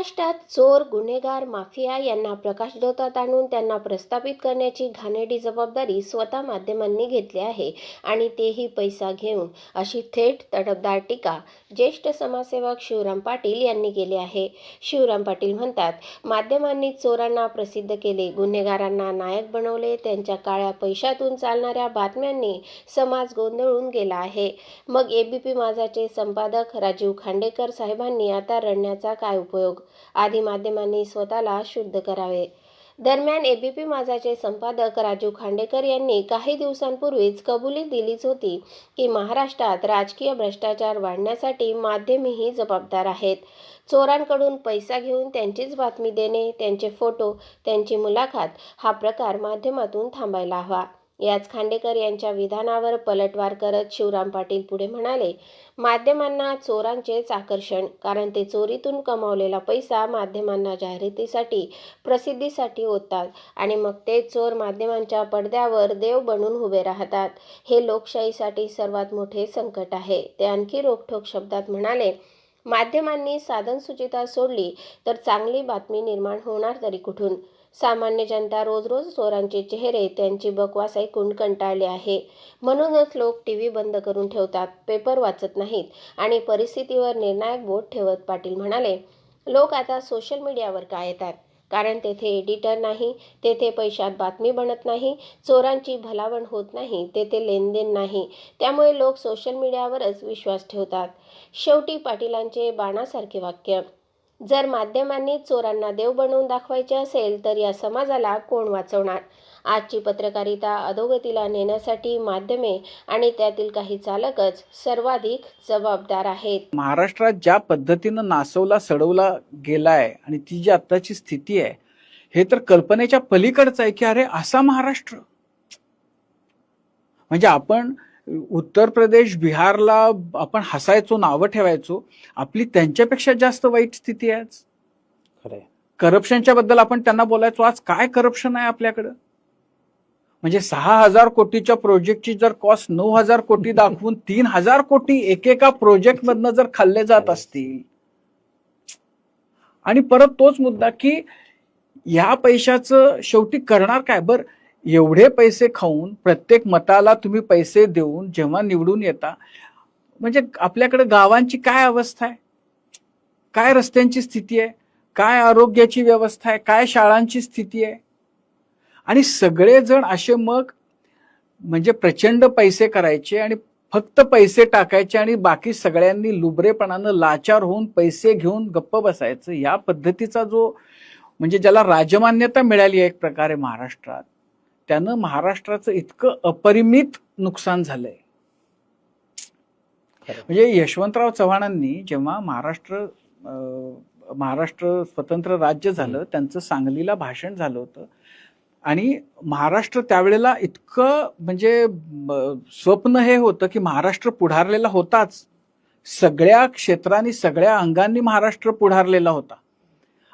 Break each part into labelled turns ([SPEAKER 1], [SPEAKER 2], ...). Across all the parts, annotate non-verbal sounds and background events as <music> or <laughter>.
[SPEAKER 1] महाराष्ट्रात चोर गुन्हेगार माफिया यांना प्रकाशझोतात आणून त्यांना प्रस्थापित करण्याची घाणेरडी जबाबदारी स्वतः माध्यमांनी घेतली आहे आणि तेही पैसा घेऊन. अशी थेट तडफदार टीका ज्येष्ठ समाजसेवक शिवराम पाटील यांनी केली आहे. शिवराम पाटील म्हणतात माध्यमांनी चोरांना प्रसिद्ध केले गुन्हेगारांना नायक बनवले त्यांच्या काळ्या पैशातून चालणाऱ्या बातम्यांनी समाज गोंधळून गेला आहे. मग एबीपी माझाचे संपादक राजीव खांडेकर साहेबांनी आता रडण्याचा काय उपयोग? आधी माध्यमांनी स्वतःला शुद्ध करावे. दरम्यान एबीपी माझाचे संपादक राजीव खांडेकर यांनी काही दिवसांपूर्वीच कबुली दिलीच होती की महाराष्ट्रात राजकीय भ्रष्टाचार वाढण्यासाठी माध्यमेही जबाबदार आहेत. चोरांकडून पैसा घेऊन त्यांचीच बातमी देणे त्यांचे फोटो त्यांची मुलाखत हा प्रकार माध्यमातून थांबायला हवा. याच खांडेकर यांच्या विधानावर पलटवार करत शिवराम पाटील पुढे म्हणाले माध्यमांना चोरांचेच आकर्षण कारण ते चोरीतून कमावलेला पैसा माध्यमांना जाहिरातीसाठी प्रसिद्धीसाठी ओततात आणि मग ते चोर माध्यमांच्या पडद्यावर देव बनून उभे राहतात. हे लोकशाहीसाठी सर्वात मोठे संकट आहे. ते आणखी रोखठोक शब्दात म्हणाले माध्यमांनी साधनसुचिता सोडली तर चांगली बातमी निर्माण होणार तरी कुठून? सामान्य जनता रोज रोज चोरांचे चेहरे त्यांची बकवास ऐकून कंटाळले आहे. म्हणूनच लोक टी व्ही बंद करून ठेवतात पेपर वाचत नाहीत आणि परिस्थितीवर निर्णायक बोट ठेवत पाटील म्हणाले लोक आता सोशल मीडियावर का येतात? कारण तेथे एडिटर नाही तेथे पैशात बातमी बनत नाही चोरांची भलावण होत नाही तेथे लेनदेन नाही. त्यामुळे लोक सोशल मीडियावरच विश्वास ठेवतात. शेवटी पाटीलांचे बाणासारखे वाक्य जर माध्यमांनी चोरांना देव बनवून दाखवायचे असेल तर या समाजाला कोण वाचवणार? आजची पत्रकारिता अधोगतीला नेण्यासाठी माध्यमे आणि त्यातील काही चालकच सर्वाधिक जबाबदार आहेत.
[SPEAKER 2] महाराष्ट्रात ज्या पद्धतीनं नासवला सडवला गेलाय आणि ती जी आत्ताची स्थिती आहे हे तर कल्पनेच्या पलीकडचं आहे की अरे असा महाराष्ट्र. म्हणजे आपण उत्तर प्रदेश बिहारला आपण हसायचो नावं ठेवायचो. आपली त्यांच्यापेक्षा जास्त वाईट स्थिती आहे आज.
[SPEAKER 3] खरंय.
[SPEAKER 2] करप्शनच्या बद्दल आपण त्यांना बोलायचो. आज काय करप्शन आहे आपल्याकडं? म्हणजे सहा हजार कोटीच्या प्रोजेक्टची जर कॉस्ट नऊ हजार कोटी दाखवून <laughs> तीन हजार कोटी एकेका प्रोजेक्ट मधनं जर खाल्ले जात असतील. आणि परत तोच मुद्दा की ह्या पैशाचं शेवटी करणार काय? बर एवढे पैसे खाऊन प्रत्येक मताला तुम्ही पैसे देऊन जेव्हा निवडून येता म्हणजे आपल्याकडे गावांची काय अवस्था आहे? काय रस्त्यांची स्थिती आहे? काय आरोग्याची व्यवस्था आहे? काय शाळांची स्थिती आहे? आणि सगळेजण असे मग म्हणजे प्रचंड पैसे करायचे आणि फक्त पैसे टाकायचे आणि बाकी सगळ्यांनी लुबरेपणानं लाचार होऊन पैसे घेऊन गप्प बसायचं. या पद्धतीचा जो म्हणजे ज्याला राजमान्यता मिळाली आहे एक प्रकारे महाराष्ट्रात त्यानं महाराष्ट्राचं इतकं अपरिमित नुकसान झालंय. म्हणजे यशवंतराव चव्हाणांनी जेव्हा महाराष्ट्र महाराष्ट्र स्वतंत्र राज्य झालं त्यांचं सांगलीला भाषण झालं होतं. आणि महाराष्ट्र त्यावेळेला इतकं म्हणजे स्वप्न हे होतं की महाराष्ट्र पुढारलेला होताच. सगळ्या क्षेत्रांनी सगळ्या अंगांनी महाराष्ट्र पुढारलेला होता.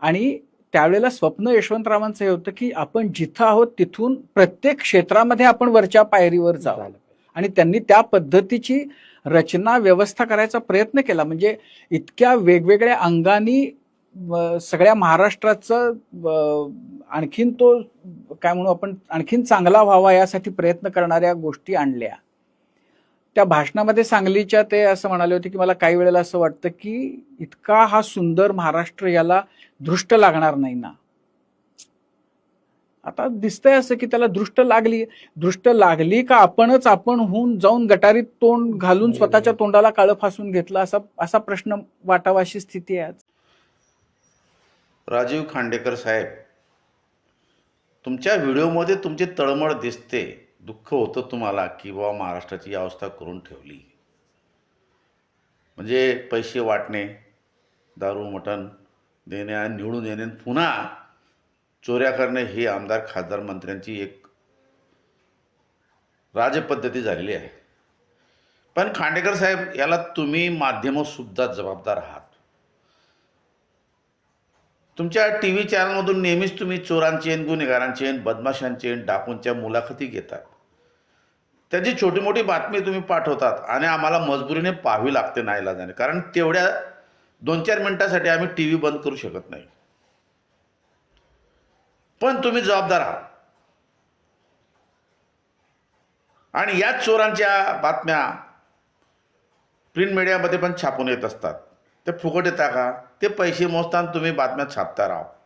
[SPEAKER 2] आणि त्यावेळेला स्वप्न यशवंतरावांचं हे होतं की आपण जिथं आहोत तिथून प्रत्येक क्षेत्रामध्ये आपण वरच्या पायरीवर जावं. आणि त्यांनी त्या पद्धतीची रचना व्यवस्था करायचा प्रयत्न केला. म्हणजे इतक्या वेगवेगळ्या अंगानी सगळ्या महाराष्ट्राचं आणखीन तो काय म्हणू आपण आणखीन चांगला व्हावा यासाठी प्रयत्न करणाऱ्या गोष्टी आणल्या. त्या भाषणामध्ये सांगलीच्या ते असं म्हणाले होते की मला काही वेळेला असं वाटतं की इतका हा सुंदर महाराष्ट्र याला दृष्ट लागणार नाही ना. आता दिसतंय असं की त्याला दृष्ट लागली दृष्ट लागली का आपणच आपण होऊन जाऊन गटारीत तोंड घालून स्वतःच्या तोंडाला काळं फासून घेतलं असा असा प्रश्न वाटावाशी स्थिती आहे आज.
[SPEAKER 4] राजीव खांडेकर साहेब तुमच्या व्हिडिओमध्ये तुमची तळमळ दिसते. दुःख होतं तुम्हाला की बाबा महाराष्ट्राची अवस्था करून ठेवली? म्हणजे पैसे वाटणे दारू मटण देणे आणि निवडून येणे आणि पुन्हा चोऱ्या करणे ही आमदार खासदार मंत्र्यांची एक राजपद्धती झालेली आहे. पण खांडेकर साहेब याला तुम्ही माध्यमसुद्धा जबाबदार आहात. तुमच्या टी व्ही चॅनलमधून नेहमीच तुम्ही चोरांची गुन्हेगारांचे गुन्हेगारांची बदमाशांची डाकूंच्या मुलाखती घेतात. त्याची छोटी मोठी बातमी तुम्ही पाठवतात आणि आम्हाला मजबुरीने पाहावी लागते नाईलाजाने कारण तेवढ्या दोन चार मिनटासाठी आम्ही टी व्ही बंद करू शकत नाही. पण तुम्ही जबाबदार आहात. आणि याच चोरांच्या बातम्या प्रिंट मीडियामध्ये पण छापून येत असतात. ते फुकट येता का? ते पैसे मोजताना तुम्ही बातम्या छापता राहा